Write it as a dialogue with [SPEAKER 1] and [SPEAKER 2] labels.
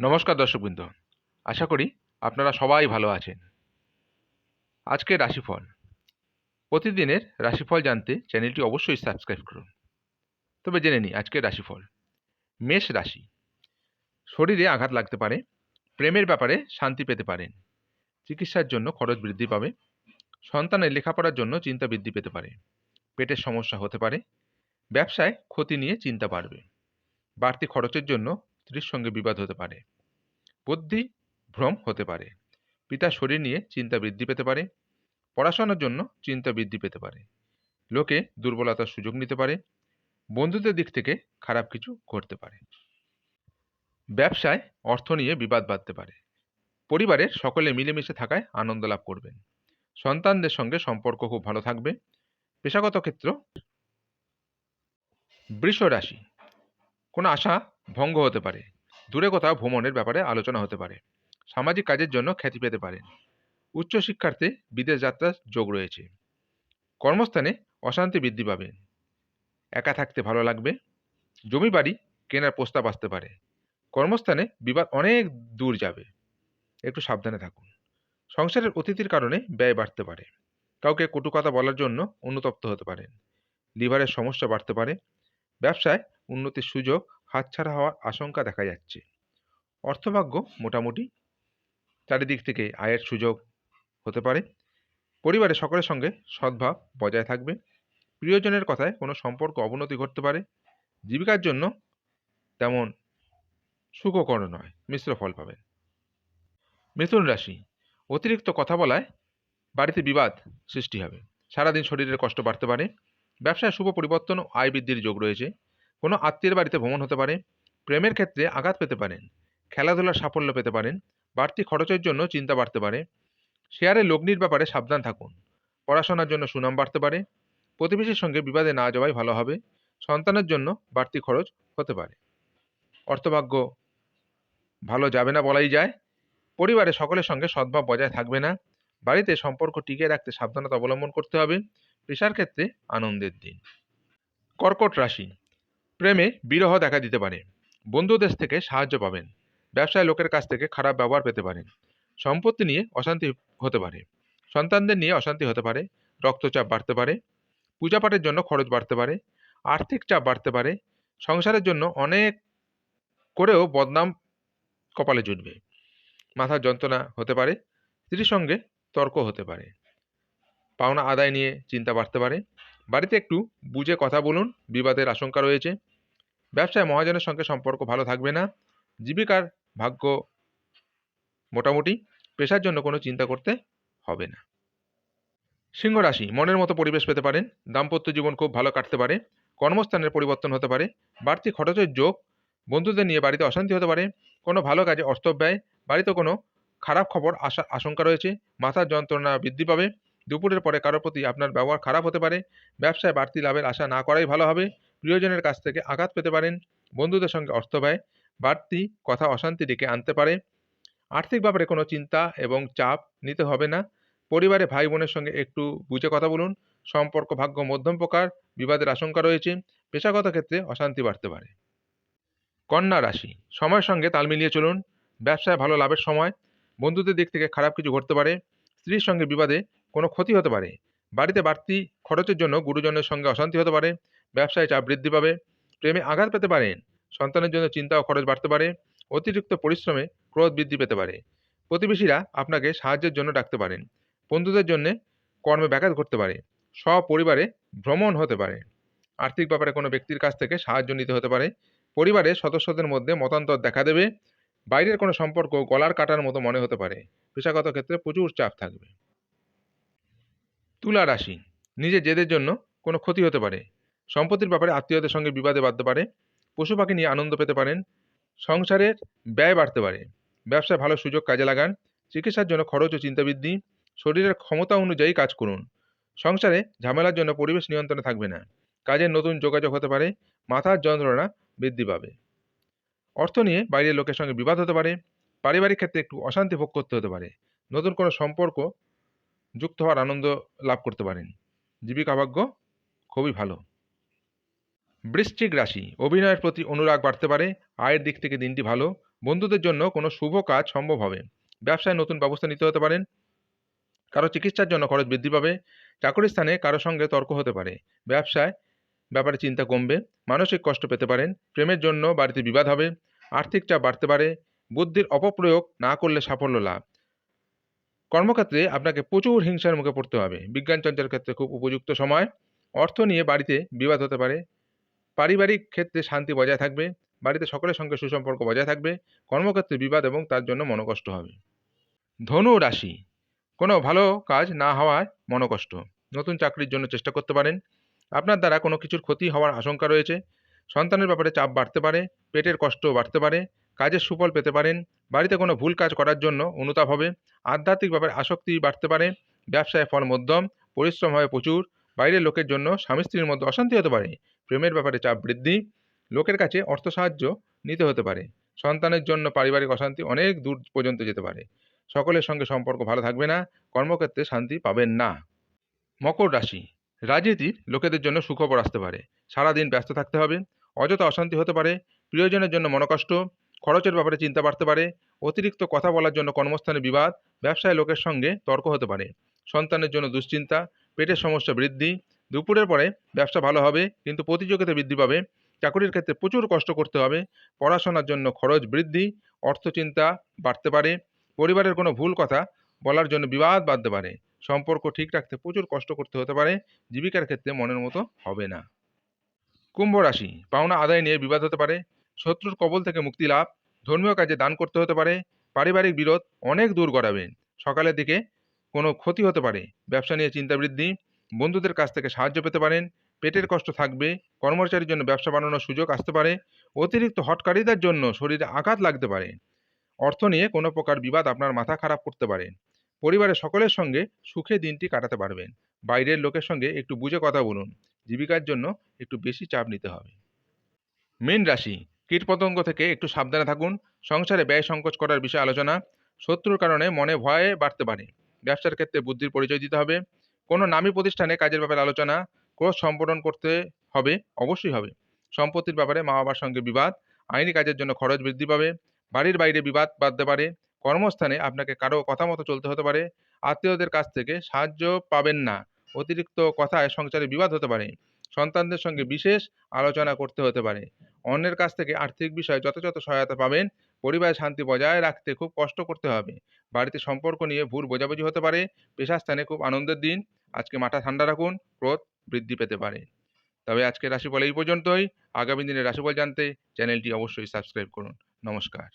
[SPEAKER 1] নমস্কার দর্শকবৃন্দ। আশা করি আপনারা সবাই ভালো আছেন। আজকে রাশিফল। প্রতিদিনের রাশিফল জানতে চ্যানেলটি অবশ্যই সাবস্ক্রাইব করুন। তবে জেনে নিই আজকের রাশিফল। মেষ রাশি। শরীরে আঘাত লাগতে পারে, প্রেমের ব্যাপারে শান্তি পেতে পারেন, চিকিৎসার জন্য খরচ বৃদ্ধি পাবে, সন্তানের লেখাপড়ার জন্য চিন্তা বৃদ্ধি পেতে পারে, পেটের সমস্যা হতে পারে, ব্যবসায় ক্ষতি নিয়ে চিন্তা বাড়বে, বাড়তি খরচের জন্য স্ত্রীর সঙ্গে বিবাদ হতে পারে। বুদ্ধি ভ্রম হতে পারে। পিতার শরীর নিয়ে চিন্তা বৃদ্ধি পেতে পারে। পড়াশোনার জন্য চিন্তা বৃদ্ধি পেতে পারে। লোকে দুর্বলতার সুযোগ নিতে পারে। বন্ধুদের দিক থেকে খারাপ কিছু ঘটতে পারে। ব্যবসায় অর্থ নিয়ে বিবাদ বাঁধতে পারে। পরিবারের সকলে মিলেমিশে থাকায় আনন্দ লাভ করবেন। সন্তানদের সঙ্গে সম্পর্ক খুব ভালো থাকবে। পেশাগত ক্ষেত্র বৃষ রাশি কোনো আশা ভঙ্গ হতে পারে। দূরে কোথাও ভ্রমণের ব্যাপারে আলোচনা হতে পারে। সামাজিক কাজের জন্য খ্যাতি পেতে পারেন। উচ্চশিক্ষার্থে বিদেশ যাত্রার যোগ রয়েছে। কর্মস্থানে অশান্তি বৃদ্ধি পাবে। একা থাকতে ভালো লাগবে। জমি বাড়ি কেনার প্রস্তাব আসতে পারে। কর্মস্থানে বিবাদ অনেক দূর যাবে। একটু সাবধানে থাকুন। সংসারের অতিথির কারণে ব্যয় বাড়তে পারে। কাউকে কটু কথা বলার জন্য অনুতপ্ত হতে পারেন। লিভারের সমস্যা বাড়তে পারে। ব্যবসায় উন্নতির সুযোগ হাতছাড়া হওয়ার আশঙ্কা দেখা যাচ্ছে। অর্থভাগ্য মোটামুটি চারিদিক থেকে আয়ের সুযোগ হতে পারে। পরিবারে সকলের সঙ্গে সদ্ভাব বজায় থাকবে। প্রিয়জনের কথায় কোনো সম্পর্ক অবনতি ঘটতে পারে। জীবিকার জন্য তেমন সুখকর নয়, মিশ্র ফল পাবেন। মিথুন রাশি, অতিরিক্ত কথা বলায় বাড়িতে বিবাদ সৃষ্টি হবে। সারাদিন শরীরের কষ্ট বাড়তে পারে। ব্যবসায় শুভ পরিবর্তন ও আয় বৃদ্ধির যোগ রয়েছে। কোনো আত্মীয়ের বাড়িতে ভ্রমণ হতে পারে, প্রেমের ক্ষেত্রে আঘাত পেতে পারেন খেলাধুলার সাফল্য পেতে পারেন, বাড়তি খরচের জন্য চিন্তা বাড়তে পারে, শেয়ারে লগ্নির ব্যাপারে সাবধান থাকুন, পড়াশোনার জন্য সুনাম বাড়তে পারে, প্রতিবেশীর সঙ্গে বিবাদে না যাওয়াই ভালো হবে, সন্তানের জন্য বাড়তি খরচ হতে পারে। অর্থভাগ্য ভালো যাবে না বলাই যায়, পরিবারে সকলের সঙ্গে সদ্ভাব বজায় থাকবে না, বাড়িতে সম্পর্ক টিকিয়ে রাখতে সাবধানতা অবলম্বন করতে হবে, পেশার ক্ষেত্রে আনন্দের দিন। কর্কট রাশি প্রেমে বিরহ দেখা দিতে পারে। বন্ধুদের থেকে সাহায্য পাবেন। ব্যবসায় লোকের কাছ থেকে খারাপ ব্যবহার পেতে পারেন। সম্পত্তি নিয়ে অশান্তি হতে পারে। সন্তানদের নিয়ে অশান্তি হতে পারে। রক্তচাপ বাড়তে পারে। পূজাপাঠের জন্য খরচ বাড়তে পারে। আর্থিক চাপ বাড়তে পারে। সংসারের জন্য অনেক করেও বদনাম কপালে জুটবে। মাথার যন্ত্রণা হতে পারে। স্ত্রীর সঙ্গে তর্ক হতে পারে। পাওনা আদায় নিয়ে চিন্তা বাড়তে পারে। বাড়িতে একটু বুঝে কথা বলুন। বিবাদের আশঙ্কা রয়েছে। ব্যবসায় মহাজনের সঙ্গে সম্পর্ক ভালো থাকবে না। জীবিকার ভাগ্য মোটামুটি পেশার জন্য কোনো চিন্তা করতে হবে না। সিংহ রাশি, মনের মতো পরিবেশ পেতে পারেন। দাম্পত্য জীবন খুব ভালো কাটতে পারে। কর্মস্থানের পরিবর্তন হতে পারে। বাড়তি খরচের যোগ বন্ধুদের নিয়ে বাড়িতে অশান্তি হতে পারে। কোনো ভালো কাজে অর্থ ব্যয় বাড়িতে কোনো খারাপ খবর আসা আশঙ্কা রয়েছে। মাথার যন্ত্রণা বৃদ্ধি পাবে। দুপুরের পরে কারোর প্রতি আপনার ব্যবহার খারাপ হতে পারে। ব্যবসায় বাড়তি লাভের আশা না করাই ভালো হবে। প্রিয়জনের কাছ থেকে আঘাত পেতে পারেন, বন্ধুদের সঙ্গে অর্থ ব্যয়, বাড়তি কথা অশান্তি ডেকে আনতে পারে। আর্থিক ব্যাপারে কোনো চিন্তা এবং চাপ নিতে হবে না। পরিবারে ভাই বোনের সঙ্গে একটু বুঝে কথা বলুন। সম্পর্ক ভাগ্য মধ্যম প্রকার, বিবাদের আশঙ্কা রয়েছে। পেশাগত ক্ষেত্রে অশান্তি বাড়তে পারে। কন্যা রাশি, সময়ের সঙ্গে তাল মিলিয়ে চলুন। ব্যবসায় ভালো লাভের সময়, বন্ধুদের দিক থেকে খারাপ কিছু ঘটতে পারে। স্ত্রীর সঙ্গে বিবাদে কোনো ক্ষতি হতে পারে। বাড়িতে বাড়তি খরচের জন্য গুরুজনের সঙ্গে অশান্তি হতে পারে। ব্যবসায় চাপ বৃদ্ধি পাবে, প্রেমে আঘাত পেতে পারেন সন্তানের জন্য চিন্তা ও খরচ বাড়তে পারে, অতিরিক্ত পরিশ্রমে ক্রোধ বৃদ্ধি পেতে পারে। প্রতিবেশীরা আপনাকে সাহায্যের জন্য ডাকতে পারেন, বন্ধুদের জন্য কর্মে ব্যাঘাত ঘটতে পারে, সপরিবারে ভ্রমণ হতে পারে। আর্থিক ব্যাপারে কোনো ব্যক্তির কাছ থেকে সাহায্য নিতে হতে পারে, পরিবারের সদস্যদের মধ্যে মতান্তর দেখা দেবে, বাইরের কোনো সম্পর্ক গলার কাটার মতো মনে হতে পারে, পেশাগত ক্ষেত্রে প্রচুর চাপ থাকবে। তুলা রাশি নিজে জেদের জন্য কোনো ক্ষতি হতে পারে সম্পত্তির ব্যাপারে আত্মীয়দের সঙ্গে বিবাদে বাঁধতে পারে, পশু পাখি নিয়ে আনন্দ পেতে পারেন, সংসারের ব্যয় বাড়তে পারে। ব্যবসায় ভালো সুযোগ কাজে লাগান, চিকিৎসার জন্য খরচ ও চিন্তাবৃদ্ধি, শরীরের ক্ষমতা অনুযায়ী কাজ করুন। সংসারে ঝামেলার জন্য পরিবেশ নিয়ন্ত্রণে থাকবে না। কাজের নতুন যোগাযোগ হতে পারে, মাথার যন্ত্রণা বৃদ্ধি পাবে। অর্থ নিয়ে বাইরের লোকের সঙ্গে বিবাদ হতে পারে, পারিবারিক ক্ষেত্রে একটু অশান্তি ভোগ করতে হতে পারে। নতুন কোনো সম্পর্ক যুক্ত হওয়ার আনন্দ লাভ করতে পারেন। জীবিকা ভাগ্য খুবই ভালো। বৃশ্চিক রাশি। অভিনয়ের প্রতি অনুরাগ বাড়তে পারে, আয়ের দিক থেকে দিনটি ভালো, বন্ধুদের জন্য কোনো শুভ কাজ সম্ভব হবে। ব্যবসায় নতুন ব্যবস্থা নিতে হতে পারেন কারও চিকিৎসার জন্য খরচ বৃদ্ধি পাবে, চাকরির স্থানে কারও সঙ্গে তর্ক হতে পারে। ব্যবসায় ব্যাপারে চিন্তা কমবে, মানসিক কষ্ট পেতে পারেন, প্রেমের জন্য বাড়িতে বিবাদ হবে, আর্থিক চাপ বাড়তে পারে, বুদ্ধির অপপ্রয়োগ না করলে সাফল্য লাভ। কর্মক্ষেত্রে আপনাকে প্রচুর হিংসার মুখে পড়তে হবে। বিজ্ঞান চর্চার ক্ষেত্রে খুব উপযুক্ত সময়, অর্থ নিয়ে বাড়িতে বিবাদ হতে পারে পারিবারিক ক্ষেত্রে শান্তি বজায় থাকবে, বাড়িতে সকলের সঙ্গে সুসম্পর্ক বজায় থাকবে, কর্মক্ষেত্রে বিবাদ এবং তার জন্য মনোকষ্ট হবে। ধনু রাশি, কোনো ভালো কাজ না হওয়ায় মনোকষ্ট, নতুন চাকরির জন্য চেষ্টা করতে পারেন, আপনার দ্বারা কোনো কিছুর ক্ষতি হওয়ার আশঙ্কা রয়েছে, সন্তানের ব্যাপারে চাপ বাড়তে পারে, পেটের কষ্ট বাড়তে পারে, কাজের সুফল পেতে পারেন, বাড়িতে কোনো ভুল কাজ করার জন্য অনুতাপ হবে আধ্যাত্মিক ব্যাপারে আসক্তি বাড়তে পারে, ব্যবসায় ফল মধ্যম, পরিশ্রম হবে প্রচুর বাইরের লোকের জন্য স্বামী স্ত্রীর মধ্যে অশান্তি হতে পারে। প্রেমের ব্যাপারে চাপ বৃদ্ধি, লোকের কাছে অর্থ সাহায্য নিতে হতে পারে। সন্তানের জন্য পারিবারিক অশান্তি অনেক দূর পর্যন্ত যেতে পারে। সকলের সঙ্গে সম্পর্ক ভালো থাকবে না, কর্মক্ষেত্রে শান্তি পাবেন না। মকর রাশি, রাজনীতির লোকেদের জন্য সুখবর আসতে পারে। সারাদিন ব্যস্ত থাকতে হবে, অযথা অশান্তি হতে পারে, প্রিয়জনের জন্য মনোকষ্ট, খরচের ব্যাপারে চিন্তা বাড়তে পারে, অতিরিক্ত কথা বলার জন্য কর্মস্থানে বিবাদ, ব্যবসায় লোকের সঙ্গে তর্ক হতে পারে। সন্তানের জন্য দুশ্চিন্তা পেটের সমস্যা বৃদ্ধি, দুপুরের পরে ব্যবসা ভালো হবে, কিন্তু প্রতিযোগিতা বৃদ্ধি পাবে, চাকরির ক্ষেত্রে প্রচুর কষ্ট করতে হবে, পড়াশোনার জন্য খরচ বৃদ্ধি অর্থ চিন্তা বাড়তে পারে, পরিবারের কোনো ভুল কথা বলার জন্য বিবাদ বাঁধতে পারে, সম্পর্ক ঠিক রাখতে প্রচুর কষ্ট করতে হতে পারে, জীবিকার ক্ষেত্রে মনের মতো হবে না। কুম্ভ রাশি, পাওনা আদায় নিয়ে বিবাদ হতে পারে, শত্রুর কবল থেকে মুক্তি লাভ, ধর্মীয় কাজে দান করতে হতে পারে, পারিবারিক বিরোধ অনেক দূর গড়াবেন সকালের দিকে কোনো ক্ষতি হতে পারে। ব্যবসা নিয়ে চিন্তা বৃদ্ধি বন্ধুদের কাছ থেকে সাহায্য পেতে পারেন, পেটের কষ্ট থাকবে, কর্মচারীর জন্য ব্যবসা বানানোর সুযোগ আসতে পারে, অতিরিক্ত হটকারিতার জন্য শরীরে আঘাত লাগতে পারে। অর্থ নিয়ে কোনো প্রকার বিবাদ আপনার মাথা খারাপ করতে পারে। পরিবারের সকলের সঙ্গে সুখে দিনটি কাটাতে পারবেন। বাইরের লোকের সঙ্গে একটু বুঝে কথা বলুন। জীবিকার জন্য একটু বেশি চাপ নিতে হবে। মীন রাশি, কীটপতঙ্গ থেকে একটু সাবধানে থাকুন। সংসারে ব্যয় সংকোচ করার বিষয়ে আলোচনা, শত্রুর কারণে মনে ভয়ে বাড়তে পারে। ব্যবসার ক্ষেত্রে বুদ্ধির পরিচয় দিতে হবে। কোনো নামী প্রতিষ্ঠানে কাজের ব্যাপারে আলোচনা ক্রোধ সম্পাদন করতে হবে, অবশ্যই হবে। সম্পত্তির ব্যাপারে মা বাবার সঙ্গে বিবাদ, আইনি কাজের জন্য খরচ বৃদ্ধি পাবে, বাড়ির বাইরে বিবাদ বাঁধতে পারে, কর্মস্থানে আপনাকে কারও কথা মতো চলতে হতে পারে, আত্মীয়দের কাছ থেকে সাহায্য পাবেন না, অতিরিক্ত কথায় সংসারে বিবাদ হতে পারে, সন্তানদের সঙ্গে বিশেষ আলোচনা করতে হতে পারে। অন্যের কাছ থেকে আর্থিক বিষয়ে যথাযথ সহায়তা পাবেন পরিবারের শান্তি বজায় রাখতে খুব কষ্ট করতে হবে। বাড়িতে সম্পর্ক নিয়ে ভুল বোঝাবুঝি হতে পারে পেশাস্থানে খুব আনন্দের দিন, আজকে মাথা ঠান্ডা রাখুন, ক্রোধ বৃদ্ধি পেতে পারে। তবে আজকে রাশিফল এই পর্যন্তই। আগামী দিনের রাশিফল জানতে চ্যানেলটি অবশ্যই সাবস্ক্রাইব করুন। নমস্কার।